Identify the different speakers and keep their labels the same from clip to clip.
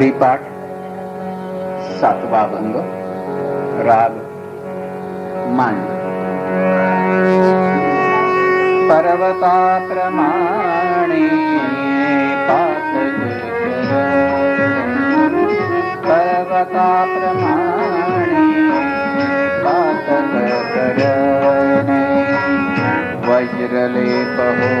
Speaker 1: हरिपाठ सातवा भंग राग मान पर्वताप्रमाणे पर्वताप्रमाणे वज्रलेपहोणे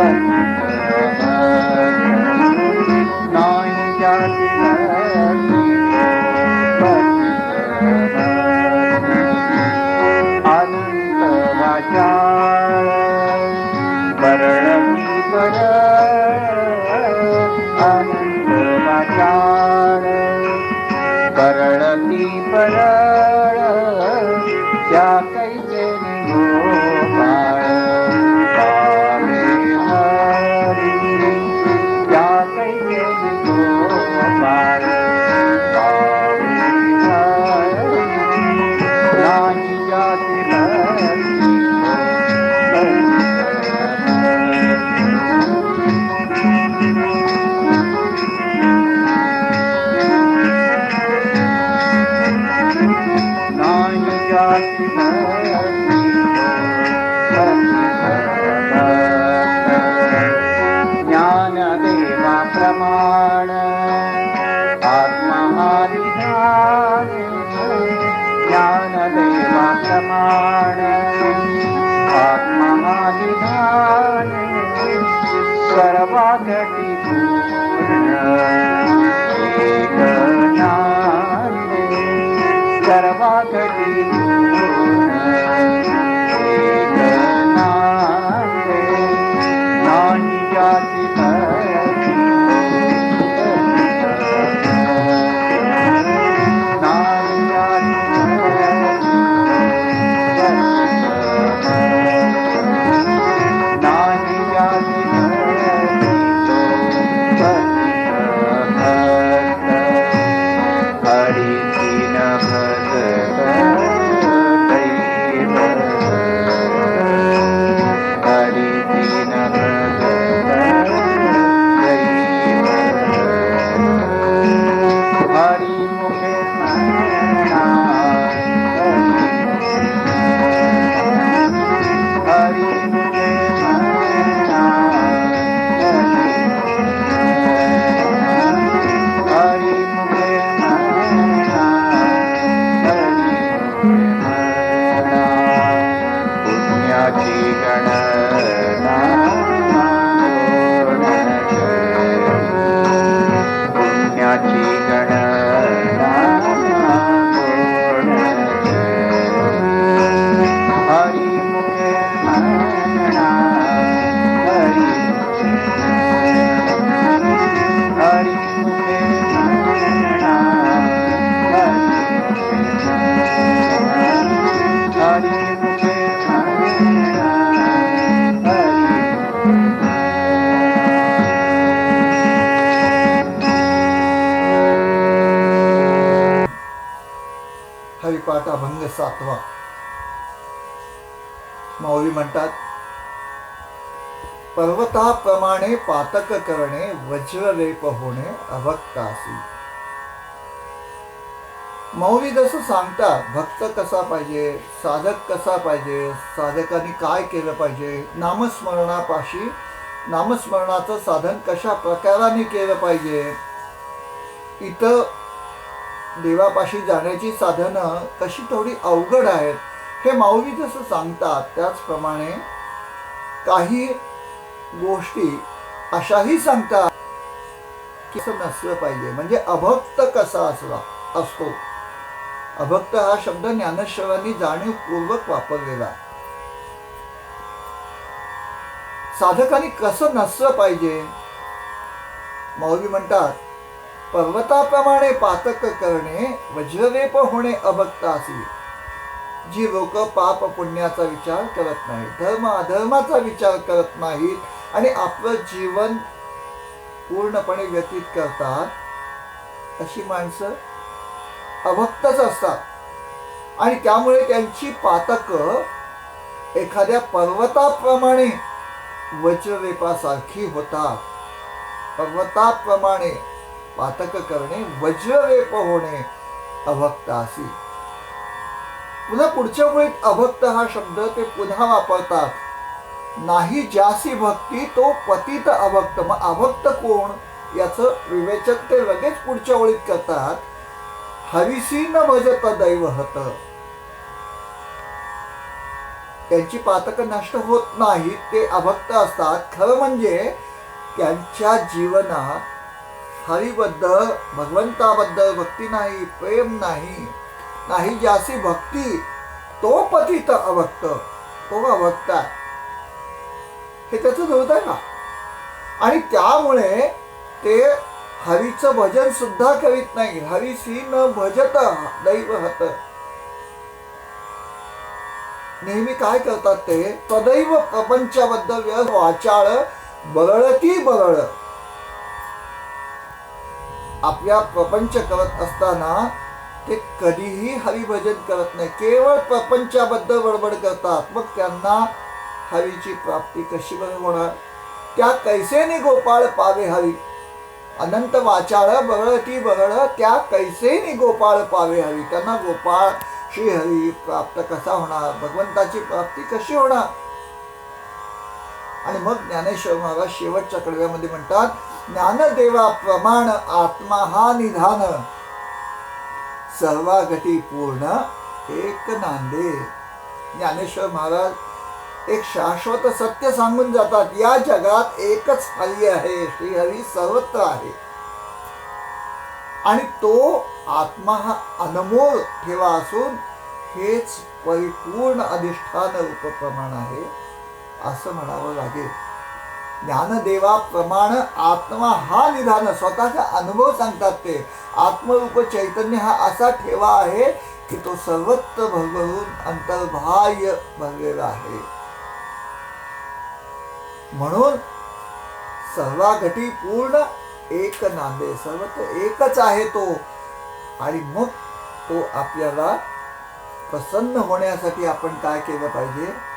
Speaker 1: time. आत्महारिधान ज्ञानदैवा प्रमाण आत्महारिधान पूर्ण Namaha.
Speaker 2: सम्राट अभंग सातवा. माऊली म्हणतात पर्वताप्रमाणे पातक करणे वज्रलेप होणे अभक्तासी. मौली जसं सांगता भक्त कसा पाहिजे साधक कसा पाहिजे साधकाने काय केलं पाहिजे नामस्मरणापाशी नामस्मरणाचं साधन कशा प्रकाराने केलं पाहिजे इथं देवापाशी जाण्याची साधनं कशी थोडी अवघड आहेत हे माऊली जसं सांगतात त्याचप्रमाणे काही गोष्टी अशाही सांगतात की असं नसलं पाहिजे. म्हणजे अभक्त कसा असला असतो. अभक्त हा शब्द ज्ञानेश्वरांनी जाणीवपूर्वक वापरलेला आहे. साधकाने कसं नसलं पाहिजे? माऊली म्हणतात पर्वताप्रमाणे पातक करणे वज्रलेप होणे अभक्तासी. जी लोक पाप पुण्याचा विचार करत नाहीत धर्म अधर्माचा विचार करत नाहीत आणि आपलं जीवन पूर्णपणे व्यतीत करतात अशी माणसं अभक्तच असतात. आणि त्यामुळे त्यांची पातक एखाद्या पर्वताप्रमाणे वज्रलेपासारखी होतात. पर्वताप्रमाणे पातक करणे वज्ररेप होणे अभक्त असी. पुन्हा पुढच्या वेळेत अभक्त हा शब्द ते पुन्हा वापरतात. नाही ज्यासी भक्ती तो पतित अभक्त. मग अभक्त कोण? याचं विवेचन ते लगेच पुढच्या ओळीत करतात. हरिसी न भजत दैवहत त्यांची पातक नष्ट होत नाहीत ते अभक्त असतात. खरं म्हणजे त्यांच्या जीवनात हरिबद्दल भगवंताबद्दल भक्ती नाही प्रेम नाही नाही ज्यासी भक्ती तो पतित अभक्त तो अभक्त हे त्याचं जुळत आहे का आणि त्यामुळे ते हरीचं भजन सुद्धा करीत नाही. हरीशी न भजत दैव हत. नेहमी काय करतात ते? तदैव प्रपंचाबद्दल वाचाळ बरळती बरळ. आपल्या प्रपंच करत असताना ते कधीही हरिभजन करत नाही. केवळ प्रपंचाबद्दल बडबड करतात. मग त्यांना हरीची प्राप्ती कशी बरं होणार? त्या कैसेने गोपाळ पावे हरी. अनंत वाचाळ बरळती बरळ त्या कैसेने गोपाळ पावे हरी. त्यांना गोपाळ श्रीहरी प्राप्त कसा होणार? भगवंताची प्राप्ती कशी होणार? आणि मग ज्ञानेश्वर महाराज शेवटच्या कडव्यामध्ये म्हणतात ज्ञानदेवा प्रमाण आत्मा हा निधान. सर्वागती पूर्ण एक नांदे. ज्ञानेश्वर महाराज एक शाश्वत सत्य सांगून जातात या जगात एकच हरी आहे श्रीहरी सर्वत्र आहे. आणि तो आत्मा हा अनमोल ठेवा असून हेच परिपूर्ण अधिष्ठान उपप्रमाण आहे असं म्हणावं लागेल. ज्ञानदेवा प्रमाण आत्मा हा निधान स्वतःचा अनुभव सांगतात ते. आत्मरूप चैतन्य हा असा ठेवा आहे की तो सर्वत्र भरभरून अंतर्बाह्य भरलेला आहे. म्हणून सर्वाघटी पूर्ण एक नांदे सर्वत्र एकच आहे तो. आणि मग तो आपल्याला प्रसन्न होण्यासाठी आपण काय केलं पाहिजे?